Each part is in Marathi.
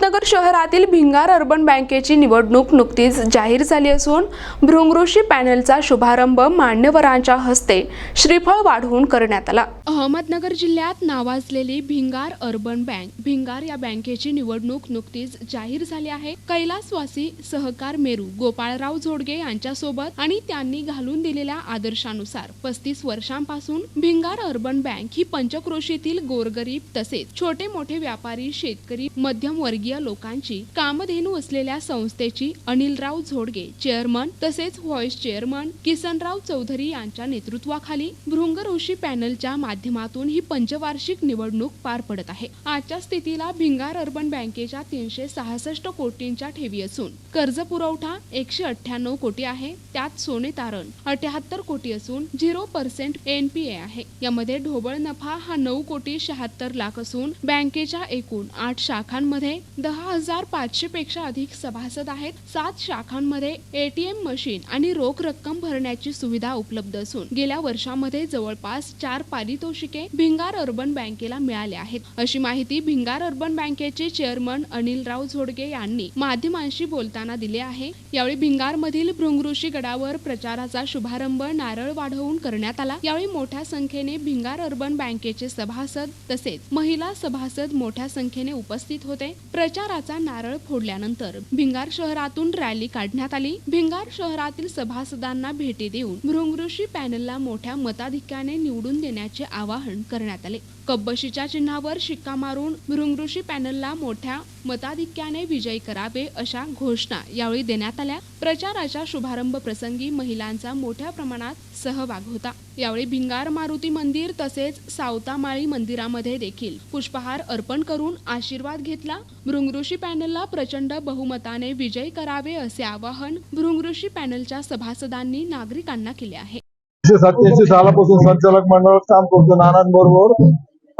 अहमदनगर शहरातील भिंगार अर्बन बँकेची निवडणूक नुकतीच जाहीर झाली असून भृंगऋषी पॅनलचा शुभारंभ मान्यवरांच्या हस्ते श्रीफळ वाढवून करण्यात आला. अहमदनगर जिल्ह्यात नावाजलेली भिंगार अर्बन बँक भिंगार या बँकेची निवडणूक नुकतीच जाहीर झाली आहे. कैलासवासी सहकार मेरू गोपाळराव झोडगे यांच्यासोबत आणि त्यांनी घालून दिलेल्या आदर्शानुसार पस्तीस वर्षांपासून भिंगार अर्बन बँक ही पंचक्रोशीतील गोरगरीब तसेच छोटे मोठे व्यापारी शेतकरी मध्यमवर्गीय लोकांची कामधेनू असलेल्या संस्थेची अनिलराव झोडगे चेअरमन तसेच व्हॉइस चेअरमन किसनराव चौधरी यांच्या नेतृत्वाखाली भृंगऋषी पॅनलच्या माध्यमातून ही पंचवार्षिक निवडणूक पार पडत आहे. आजच्या स्थितीला भिंगार अर्बन बँकेच्या तीनशे सहासष्ट कोटींच्या ठेवी असून कर्ज पुरवठा एकशे अठ्ठ्याण्णव कोटी आहे त्यात सोने तारण अठ्याहत्तर कोटी असून झिरो पर्सेंट एनपीए आहे. यामध्ये ढोबळ नफा हा नऊ कोटी शहात्तर लाख असून बँकेच्या एकूण आठ शाखांमध्ये दहा हजार पाचशे पेक्षा अधिक सभासद आहेत. सात शाखांमध्ये एटीएम मशीन आणि रोख रक्कम भरण्याची सुविधा उपलब्ध असून गेल्या वर्षामध्ये जवळपास चार पारितोषिके भिंगार अर्बन बँकेला मिळाले आहेत. अशी माहिती भिंगार अर्बन बँकेचे चेअरमन अनिलराव झोडगे यांनी माध्यमांशी बोलताना दिली आहे. यावेळी भिंगार मधील भृंगऋषी गडावर प्रचाराचा शुभारंभ नारळ वाढवून करण्यात आला. यावेळी मोठ्या संख्येने भिंगार अर्बन बँकेचे सभासद तसेच महिला सभासद मोठ्या संख्येने उपस्थित होते. प्रचाराचा नारळ फोडल्यानंतर भिंगार शहरातून रॅली काढण्यात आली. भिंगार शहरातील सभासदांना भेटी देऊन भृंगऋषी पॅनलला मोठ्या मताधिक्याने निवडून देण्याचे आवाहन करण्यात आले. कब्बशीच्या चिन्हावर शिक्का मारून भृंगऋषी पॅनलला मोठ्या मताधिक्याने विजयी करावे अशा घोषणा यावेळी देण्यात आल्या. प्रचाराच्या शुभारंभ प्रसंगी महिलांचा मोठ्या प्रमाणात सहभाग होता. यावेळी भिंगार मारुती मंदिर तसेच सावतामाळी मंदिरामध्ये देखील पुष्पहार अर्पण करून आशीर्वाद घेतला. भृंगऋषी पॅनलला प्रचंड बहुमताने विजयी करावे असे आवाहन भृंगऋषी पॅनलच्या सभासदांनी नागरिकांना केले आहे. सत्याऐंशी सालापासून संचालक मंडळात काम करतो नानांबरोबर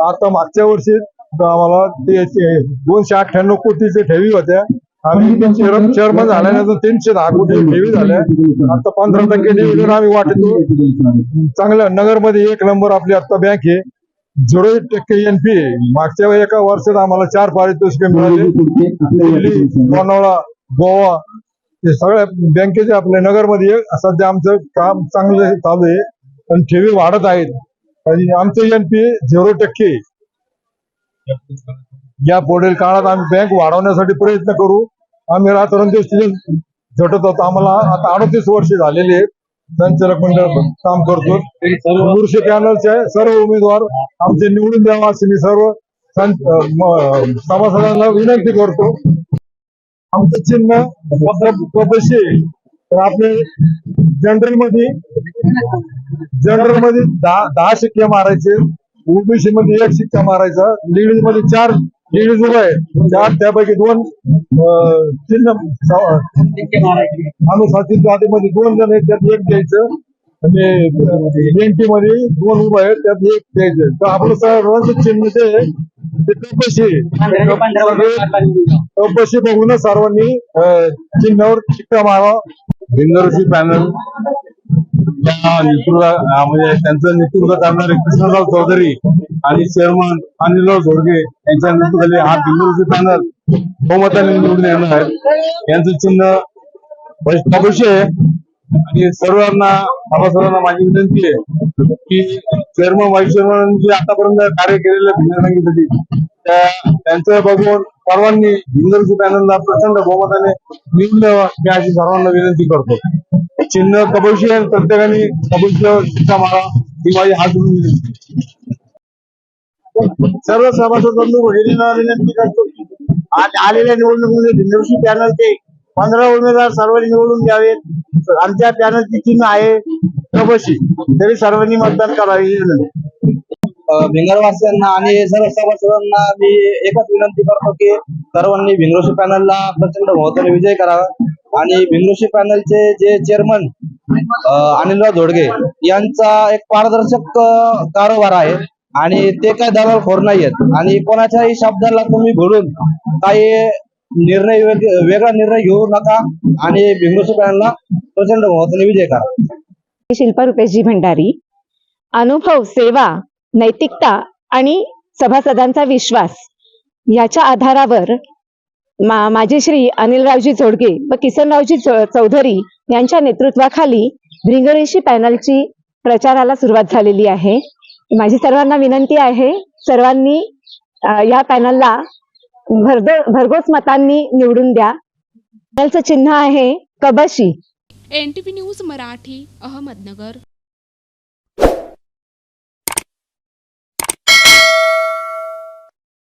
आता मागच्या वर्षी आम्हाला दोनशे अठ्ठ्याण्णव कोटीचे ठेवी होत्या. आम्ही चेअरमन झाल्यानंतर तीनशे दहा कोटी ठेवी झाल्या. आता पंधरा टक्के डिव्हिडंड आम्ही वाटतो. चांगल्या नगरमध्ये एक नंबर आपली आता बँक आहे. झिरो टक्के एनपी मागच्या एका वर्षात आम्हाला चार पारितोषिके मिळाले. दिल्ली लोणावळा गोवा हे सगळ्या बँकेचे आपल्या नगरमध्ये सध्या आमचं काम चांगलं चालू आहे. पण ठेवी वाढत आहेत. आणि एन एनपी झिरो टक्के या पुढील काळात आम्ही बँक वाढवण्यासाठी प्रयत्न करू. आम्ही रात्रंदिवस झटत होतो. आम्हाला आता अडतीस वर्ष झालेली आहेत. संचालक मंडळ काम करतो बुरशी पॅनलचे सर्व उमेदवार आमचे निवडून द्यावा असे मी सर्व सभासदांना विनंती करतो. आमचं चिन्ह आहे. तर आपले जनरलमध्ये जनरलमध्ये दहा दहा शिक्के मारायचे ओबीसी मध्ये एक शिक्का मारायचा लेडीजमध्ये चार लेडीज उभा आहे चार त्यापैकी दोन अं, चिन्ह अनुसाचित जातीमध्ये दोन जण आहेत त्यात एक द्यायचं. आणि एनटी मध्ये दोन उभं आहेत त्यात एक द्यायचं. तर आपलं सर्वांचं चिन्ह ते आहे, कपशी कपशी बघूनच सर्वांनी चिन्हावर शिक्का मारावा. भिंगरशी पॅनल नेतृत्व म्हणजे त्यांचं नेतृत्व करणारे कृष्णराव चौधरी आणि चेअरमन अनिलराव झोडगे यांच्या नेतृत्वाखाली हा भिंगरशी पॅनल बहुमताने निवडून येणार आहे. यांचं चिन्ह भविष्य आहे. आणि सर्वांना सभासदांना माझी विनंती आहे की चेअरमन वाईस चेअरमन जे आतापर्यंत कार्य केलेलं भिंगर त्यांचं बघून सर्वांनी भिंगरची पॅनलला प्रचंड बहुमताने निवडलं मी अशी सर्वांना विनंती करतो. चिन्ह कबशी आहे प्रत्येकाने कबूलचं मारा ही माझी हात जोडून विनंती सर्व सभासद बंधू भगिनींना विनंती करतो. आज आलेल्या निवडणुकीमध्ये पॅनल पॅनलचे पंधरा उमेदवार सर्वांनी निवडून द्यावेत आमच्या पॅनलची चिन्ह आहे कबशी. तरी सर्वांनी मतदान करावे ही विनंती. भिंगरवासियांना आणि सर्व सभासदांना मी एकच विनंती करतो की सर्वांनी भिंगरोशी पॅनलला प्रचंड महत्वाने विजय करावा. आणि भिंगरोशी पॅनलचे जे चेअरमन अनिलराव धोडगे यांचा एक पारदर्शक कारोबार आहे. आणि ते काय दलालखोर नाही आहेत आणि कोणाच्याही शब्दाला तुम्ही घडून काही निर्णय वेगळा निर्णय घेऊ नका. आणि भिंगरोशी पॅनलला प्रचंड महत्वाने विजय करा. शिल्पा रुपेशजी भंडारी अनुभव सेवा नैतिकता आणि सभासदांचा विश्वास याच्या आधारावर मा माझे श्री अनिलरावजी जोडगे व किसनरावजी चौधरी यांच्या नेतृत्वाखाली भ्रिंगळेशी पॅनलची प्रचाराला सुरुवात झालेली आहे. माझी सर्वांना विनंती आहे सर्वांनी या पॅनलला भरदो भरघोस मतांनी निवडून द्या. पॅनलचं चिन्ह आहे कबशी. N news Marathi Ahmednagar.